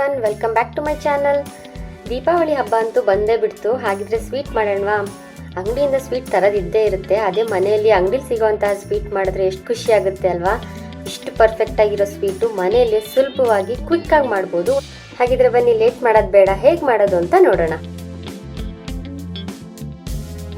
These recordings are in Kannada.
Everyone welcome back to my channel Deepavali ಹಬ್ಬ ಅಂತೂ ಬಂದೇ ಬಿಡ್ತು, ಹಾಗಿದ್ರೆ ಸ್ವೀಟ್ ಮಾಡೋಣವಾ? ಅಂಗಡಿಯಿಂದ ಸ್ವೀಟ್ ತರೋದಿದ್ದೇ ಇರುತ್ತೆ, ಅದೇ ಮನೆಯಲ್ಲಿ ಅಂಗಡಿಲಿ ಸಿಗೋವಂತಹ ಸ್ವೀಟ್ ಮಾಡಿದ್ರೆ ಎಷ್ಟು ಖುಷಿ ಆಗುತ್ತೆ ಅಲ್ವಾ? ಇಷ್ಟು ಪರ್ಫೆಕ್ಟ್ ಆಗಿರೋ ಸ್ವೀಟು ಮನೆಯಲ್ಲಿ ಸುಲಭವಾಗಿ ಕ್ವಿಕ್ ಆಗಿ ಮಾಡ್ಬೋದು. ಹಾಗಿದ್ರೆ ಬನ್ನಿ ಲೇಟ್ ಮಾಡೋದು ಬೇಡ, ಹೇಗೆ ಮಾಡೋದು ಅಂತ ನೋಡೋಣ.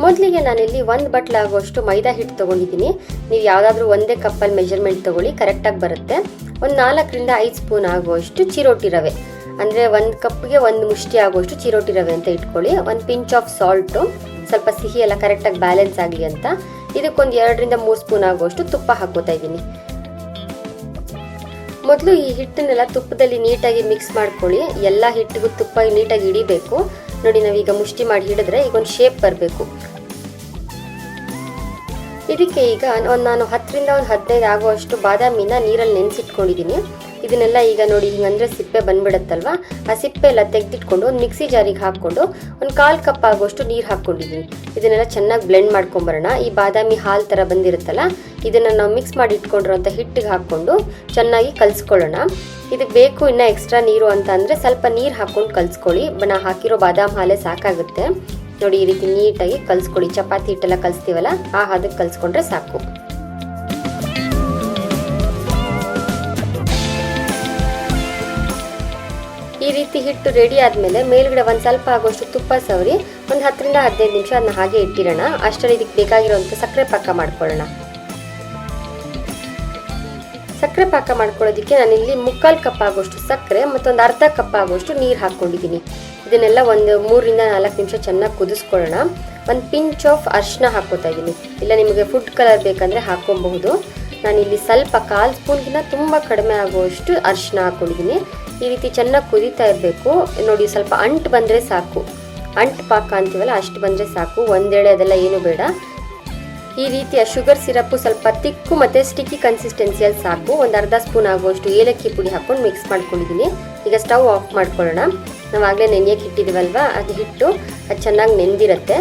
ಮೊದಲಿಗೆ ನಾನಿಲ್ಲಿ ಒಂದು ಬಟ್ಲಾಗುವಷ್ಟು ಮೈದಾ ಹಿಟ್ಟು ತೊಗೊಂಡಿದ್ದೀನಿ. ನೀವು ಯಾವುದಾದ್ರೂ ಒಂದೇ ಕಪ್ಪಲ್ಲಿ ಮೆಜರ್ಮೆಂಟ್ ತೊಗೊಳ್ಳಿ ಕರೆಕ್ಟಾಗಿ ಬರುತ್ತೆ. ಒಂದು ನಾಲ್ಕರಿಂದ ಐದು ಸ್ಪೂನ್ ಆಗುವಷ್ಟು ಚಿರೋಟಿ ರವೆ. ಅಂದರೆ ಒಂದು ಕಪ್ಗೆ ಒಂದು ಮುಷ್ಟಿ ಆಗುವಷ್ಟು ಚಿರೋಟಿ ರವೆ ಅಂತ ಇಟ್ಕೊಳ್ಳಿ. ಒಂದು ಪಿಂಚ್ ಆಫ್ ಸಾಲ್ಟು, ಸ್ವಲ್ಪ ಸಿಹಿ ಎಲ್ಲ ಕರೆಕ್ಟಾಗಿ ಬ್ಯಾಲೆನ್ಸ್ ಆಗಲಿ ಅಂತ. ಇದಕ್ಕೊಂದು ಎರಡರಿಂದ ಮೂರು ಸ್ಪೂನ್ ಆಗುವಷ್ಟು ತುಪ್ಪ ಹಾಕೋತಾ ಇದ್ದೀನಿ. ಮೊದಲು ಈ ಹಿಟ್ಟನ್ನೆಲ್ಲ ತುಪ್ಪದಲ್ಲಿ ನೀಟಾಗಿ ಮಿಕ್ಸ್ ಮಾಡ್ಕೊಳ್ಳಿ. ಎಲ್ಲ ಹಿಟ್ಟಿಗೂ ತುಪ್ಪ ನೀಟಾಗಿ ಹಿಡಿಬೇಕು. ನೋಡಿ, ನಾವೀಗ ಮುಷ್ಟಿ ಮಾಡಿ ಹಿಡಿದ್ರೆ ಈಗ ಒಂದು ಶೇಪ್ ಬರಬೇಕು. ಇದಕ್ಕೆ ಈಗ ಒಂದು ನಾನು ಹತ್ತರಿಂದ ಒಂದು ಹದಿನೈದು ಆಗುವಷ್ಟು ಬಾದಾಮಿನ ನೀರಲ್ಲಿ ನೆನೆಸಿಟ್ಕೊಂಡಿದ್ದೀನಿ. ಇದನ್ನೆಲ್ಲ ಈಗ ನೋಡಿ ಹಿಂಗಂದ್ರೆ ಸಿಪ್ಪೆ ಬಂದ್ಬಿಡುತ್ತಲ್ವ? ಆ ಸಿಪ್ಪೆ ಎಲ್ಲ ತೆಗೆದಿಟ್ಕೊಂಡು ಒಂದು ಮಿಕ್ಸಿ ಜಾರಿಗೆ ಹಾಕ್ಕೊಂಡು ಒಂದು ಕಾಲು ಕಪ್ ಆಗುವಷ್ಟು ನೀರು ಹಾಕ್ಕೊಂಡಿದ್ದೀನಿ ಇದನ್ನೆಲ್ಲ ಚೆನ್ನಾಗಿ ಬ್ಲೆಂಡ್ ಮಾಡ್ಕೊಂಬರೋಣ. ಈ ಬಾದಾಮಿ ಹಾಲು ಥರ ಬಂದಿರುತ್ತಲ್ಲ, ಇದನ್ನು ನಾವು ಮಿಕ್ಸ್ ಮಾಡಿ ಇಟ್ಕೊಂಡಿರೋಂಥ ಹಿಟ್ಟಿಗೆ ಹಾಕ್ಕೊಂಡು ಚೆನ್ನಾಗಿ ಕಲಿಸ್ಕೊಳ್ಳೋಣ. ಇದಕ್ಕೆ ಬೇಕು ಇನ್ನೂ ಎಕ್ಸ್ಟ್ರಾ ನೀರು ಅಂತ ಅಂದರೆ ಸ್ವಲ್ಪ ನೀರು ಹಾಕ್ಕೊಂಡು ಕಲಿಸ್ಕೊಳ್ಳಿ. ನಾ ಹಾಕಿರೋ ಬಾದಾಮಿ ಹಾಲೇ ಸಾಕಾಗುತ್ತೆ. ನೋಡಿ, ಈ ರೀತಿ ನೀಟಾಗಿ ಕಲಿಸ್ಕೊಳ್ಳಿ. ಚಪಾತಿ ಹಿಟ್ಟೆಲ್ಲ ಕಲಿಸ್ತೀವಲ್ಲ, ಆ ಹದಕ್ಕೆ ಕಲಿಸ್ಕೊಂಡ್ರೆ ಸಾಕು. ರೀತಿ ಹಿಟ್ಟು ರೆಡಿ ಆದಮೇಲೆ ಮೇಲ್ಗಡೆ ಒಂದು ಸ್ವಲ್ಪ ಆಗುವಷ್ಟು ತುಪ್ಪ ಸವರಿ, ಒಂದು ಹತ್ತರಿಂದ ಹದಿನೈದು ನಿಮಿಷ ಅದನ್ನ ಹಾಗೆ ಇಟ್ಟಿರೋಣ. ಅಷ್ಟರಲ್ಲಿ ಇದಕ್ಕೆ ಬೇಕಾಗಿರುವಂಥ ಸಕ್ಕರೆ ಪಾಕ ಮಾಡ್ಕೊಳ್ಳೋಣ. ಸಕ್ಕರೆ ಪಾಕ ಮಾಡ್ಕೊಳ್ಳೋದಕ್ಕೆ ನಾನಿಲ್ಲಿ ಮುಕ್ಕಾಲು ಕಪ್ ಆಗುವಷ್ಟು ಸಕ್ಕರೆ ಮತ್ತೊಂದು ಅರ್ಧ ಕಪ್ ಆಗುವಷ್ಟು ನೀರು ಹಾಕ್ಕೊಂಡಿದ್ದೀನಿ. ಇದನ್ನೆಲ್ಲ ಒಂದು ಮೂರರಿಂದ ನಾಲ್ಕು ನಿಮಿಷ ಚೆನ್ನಾಗಿ ಕುದಿಸ್ಕೊಳ್ಳೋಣ. ಒಂದು ಪಿಂಚ್ ಆಫ್ ಅರಿಶಿನ ಹಾಕೋತಾ ಇದ್ದೀನಿ ಇಲ್ಲ ನಿಮಗೆ ಫುಡ್ ಕಲರ್ ಬೇಕಂದರೆ ಹಾಕ್ಕೊಬಹುದು. ನಾನಿಲ್ಲಿ ಸ್ವಲ್ಪ ಕಾಲು ಸ್ಪೂನ್ಗಿಂತ ತುಂಬ ಕಡಿಮೆ ಆಗುವಷ್ಟು ಅರಿಶಿನ ಹಾಕ್ಕೊಂಡಿದ್ದೀನಿ. ಈ ರೀತಿ ಚೆನ್ನಾಗಿ ಕುದೀತಾ ಇರಬೇಕು. ನೋಡಿ, ಸ್ವಲ್ಪ ಅಂಟು ಬಂದರೆ ಸಾಕು. ಅಂಟು ಪಾಕ ಅಂತೀವಲ್ಲ, ಅಷ್ಟು ಬಂದರೆ ಸಾಕು. ಒಂದೇಳೆ ಅದೆಲ್ಲ ಏನು ಬೇಡ. ಈ ರೀತಿಯ ಶುಗರ್ ಸಿರಪ್ಪು ಸ್ವಲ್ಪ ತಿಕ್ಕು ಮತ್ತು ಸ್ಟಿಕ್ಕಿ ಕನ್ಸಿಸ್ಟೆನ್ಸಿಯಲ್ಲಿ ಸಾಕು. ಒಂದು ಅರ್ಧ ಸ್ಪೂನ್ ಆಗುವಷ್ಟು ಏಲಕ್ಕಿ ಪುಡಿ ಹಾಕ್ಕೊಂಡು ಮಿಕ್ಸ್ ಮಾಡ್ಕೊಂಡಿದ್ದೀನಿ. ಈಗ ಸ್ಟವ್ ಆಫ್ ಮಾಡ್ಕೊಳ್ಳೋಣ. ನಾವು ಆಗಲೇ ನೆನೆಯಕ್ಕೆ ಇಟ್ಟಿದ್ದೀವಲ್ವ? ಅದು ಹಿಟ್ಟು. ಅದು ಚೆನ್ನಾಗಿ ನೆಂದಿರುತ್ತೆ.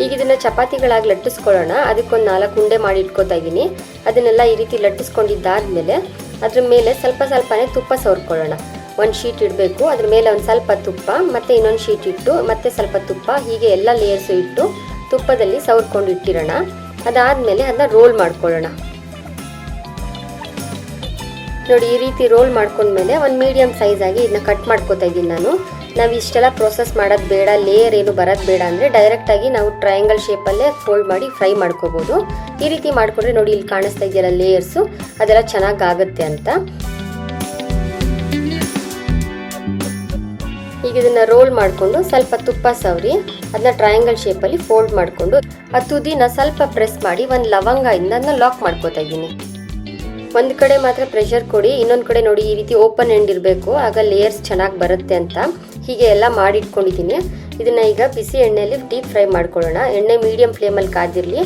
ಈಗ ಇದನ್ನು ಚಪಾತಿಗಳಾಗಿ ಲಟ್ಟಿಸ್ಕೊಳ್ಳೋಣ. ಅದಕ್ಕೊಂದು ನಾಲ್ಕು ಉಂಡೆ ಮಾಡಿ ಇಟ್ಕೋತಾ ಇದ್ದೀನಿ. ಅದನ್ನೆಲ್ಲ ಈ ರೀತಿ ಲಟ್ಟಿಸ್ಕೊಂಡಿದ್ದಾದ್ಮೇಲೆ ಅದ್ರ ಮೇಲೆ ಸ್ವಲ್ಪ ಸ್ವಲ್ಪನೇ ತುಪ್ಪ ಸವರ್ಕೊಳ್ಳೋಣ. ಒಂದು ಶೀಟ್ ಇಡಬೇಕು. ಅದ್ರ ಮೇಲೆ ಒಂದು ಸ್ವಲ್ಪ ತುಪ್ಪ, ಮತ್ತು ಇನ್ನೊಂದು ಶೀಟ್ ಇಟ್ಟು, ಮತ್ತೆ ಸ್ವಲ್ಪ ತುಪ್ಪ, ಹೀಗೆ ಎಲ್ಲ ಲೇಯರ್ಸು ಇಟ್ಟು ತುಪ್ಪದಲ್ಲಿ ಸವರ್ಕೊಂಡು ಇಟ್ಟಿರೋಣ. ಅದಾದಮೇಲೆ ಅದನ್ನ ರೋಲ್ ಮಾಡ್ಕೊಳ್ಳೋಣ. ನೋಡಿ, ಈ ರೀತಿ ರೋಲ್ ಮಾಡ್ಕೊಂಡ್ಮೇಲೆ ಒಂದು ಮೀಡಿಯಮ್ ಸೈಜಾಗಿ ಇದನ್ನ ಕಟ್ ಮಾಡ್ಕೋತಾ ಇದ್ದೀನಿ ನಾನು. ನಾವು ಇಷ್ಟೆಲ್ಲ ಪ್ರೊಸೆಸ್ ಮಾಡೋದು ಬೇಡ ಲೇಯರ್ ಏನು ಬರೋದು ಬೇಡ ಅಂದರೆ ಡೈರೆಕ್ಟಾಗಿ ನಾವು ಟ್ರಯಾಂಗಲ್ ಶೇಪಲ್ಲೇ ಫೋಲ್ಡ್ ಮಾಡಿ ಫ್ರೈ ಮಾಡ್ಕೋಬೋದು. ಈ ರೀತಿ ಮಾಡಿಕೊಂಡ್ರೆ ನೋಡಿ, ಇಲ್ಲಿ ಕಾಣಿಸ್ತಾ ಇದೆಯಲ್ಲ ಲೇಯರ್ಸು ಅದೆಲ್ಲ ಚೆನ್ನಾಗಿ ಆಗುತ್ತೆ ಅಂತ. ಈಗ ಇದನ್ನ ರೋಲ್ ಮಾಡಿಕೊಂಡು ಸ್ವಲ್ಪ ತುಪ್ಪ ಸವರಿ ಅದನ್ನ ಟ್ರಯಾಂಗಲ್ ಶೇಪಲ್ಲಿ ಫೋಲ್ಡ್ ಮಾಡಿಕೊಂಡು ಆ ತುದಿನ ಸ್ವಲ್ಪ ಪ್ರೆಸ್ ಮಾಡಿ ಒಂದು ಲವಂಗದಿಂದ ಅದನ್ನ ಲಾಕ್ ಮಾಡ್ಕೋತಾ ಇದ್ದೀನಿ. ಒಂದು ಕಡೆ ಮಾತ್ರ ಪ್ರೆಷರ್ ಕೊಡಿ, ಇನ್ನೊಂದು ಕಡೆ ನೋಡಿ ಈ ರೀತಿ ಓಪನ್ ಎಂಡ್ ಇರಬೇಕು, ಆಗ ಲೇಯರ್ಸ್ ಚೆನ್ನಾಗಿ ಬರುತ್ತೆ ಅಂತ. ಹೀಗೆ ಎಲ್ಲ ಮಾಡಿಟ್ಕೊಂಡಿದ್ದೀನಿ. ಇದನ್ನ ಈಗ ಬಿಸಿ ಎಣ್ಣೆಯಲ್ಲಿ ಡೀಪ್ ಫ್ರೈ ಮಾಡ್ಕೊಳ್ಳೋಣ. ಎಣ್ಣೆ ಮೀಡಿಯಂ ಫ್ಲೇಮಲ್ಲಿ ಕಾದಿರಲಿ.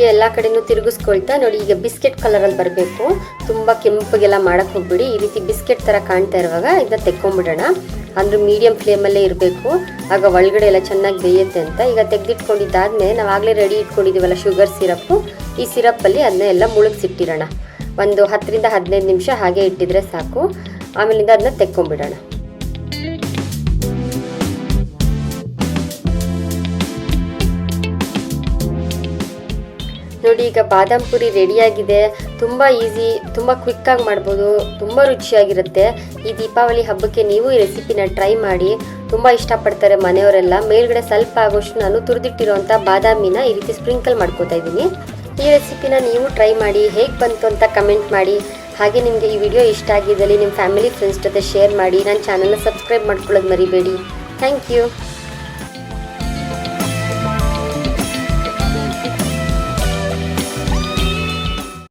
ಹೀಗೆ ಎಲ್ಲ ಕಡೆನೂ ತಿರುಗಿಸ್ಕೊಳ್ತಾ ನೋಡಿ, ಈಗ ಬಿಸ್ಕೆಟ್ ಕಲರಲ್ಲಿ ಬರಬೇಕು. ತುಂಬ ಕೆಂಪಗೆಲ್ಲ ಮಾಡಕ್ಕೆ ಹೋಗ್ಬಿಡಿ. ಈ ರೀತಿ ಬಿಸ್ಕೆಟ್ ಥರ ಕಾಣ್ತಾ ಇರುವಾಗ ಇದನ್ನ ತೆಕ್ಕೊಂಬಿಡೋಣ. ಅಂದ್ರೆ ಮೀಡಿಯಂ ಫ್ಲೇಮಲ್ಲೇ ಇರಬೇಕು. ಆಗ ಒಳಗಡೆ ಎಲ್ಲ ಚೆನ್ನಾಗಿ ಬೇಯುತ್ತೆ ಅಂತ. ಈಗ ತೆಗೆದಿಟ್ಕೊಂಡಿದ್ದಾದ್ಮೇಲೆ ನಾವು ಆಗಲೇ ರೆಡಿ ಇಟ್ಕೊಂಡಿದ್ದೀವಲ್ಲ ಶುಗರ್ ಸಿರಪ್ಪು ಈ ಸಿರಪ್ಪಲ್ಲಿ ಅದನ್ನ ಎಲ್ಲ ಮುಳುಗಿಸಿಟ್ಟಿರೋಣ. ಒಂದು ಹತ್ತರಿಂದ ಹದಿನೈದು ನಿಮಿಷ ಹಾಗೆ ಇಟ್ಟಿದ್ರೆ ಸಾಕು. ಆಮೇಲಿಂದ ಅದನ್ನ ತೆಕ್ಕೊಂಬಿಡೋಣ. ನೋಡಿ, ಈಗ ಬಾದಾಮ್ ಪುರಿ ರೆಡಿಯಾಗಿದೆ ತುಂಬ ಈಸಿ ತುಂಬ ಕ್ವಿಕ್ಕಾಗಿ ಮಾಡ್ಬೋದು. ತುಂಬ ರುಚಿಯಾಗಿರುತ್ತೆ. ಈ ದೀಪಾವಳಿ ಹಬ್ಬಕ್ಕೆ ನೀವು ಈ ರೆಸಿಪಿನ ಟ್ರೈ ಮಾಡಿ. ತುಂಬ ಇಷ್ಟಪಡ್ತಾರೆ ಮನೆಯವರೆಲ್ಲ. ಮೇಲ್ಗಡೆ ಸ್ವಲ್ಪ ಆಗೋಷ್ಟು ನಾನು ತುರಿದಿಟ್ಟಿರೋಂಥ ಬಾದಾಮಿನ ಈ ರೀತಿ ಸ್ಪ್ರಿಂಕಲ್ ಮಾಡ್ಕೋತಾ ಇದ್ದೀನಿ. ಈ ರೆಸಿಪಿನ ನೀವು ಟ್ರೈ ಮಾಡಿ, ಹೇಗೆ ಬಂತು ಅಂತ ಕಮೆಂಟ್ ಮಾಡಿ. ಹಾಗೆ ನಿಮಗೆ ಈ ವಿಡಿಯೋ ಇಷ್ಟ ಆಗಿದ್ದಲ್ಲಿ ನಿಮ್ಮ ಫ್ಯಾಮಿಲಿ ಫ್ರೆಂಡ್ಸ್ ಜೊತೆ ಶೇರ್ ಮಾಡಿ. ನನ್ನ ಚಾನಲ್ನ ಸಬ್ಸ್ಕ್ರೈಬ್ ಮಾಡ್ಕೊಳ್ಳೋದು ಮರಿಬೇಡಿ. Thank you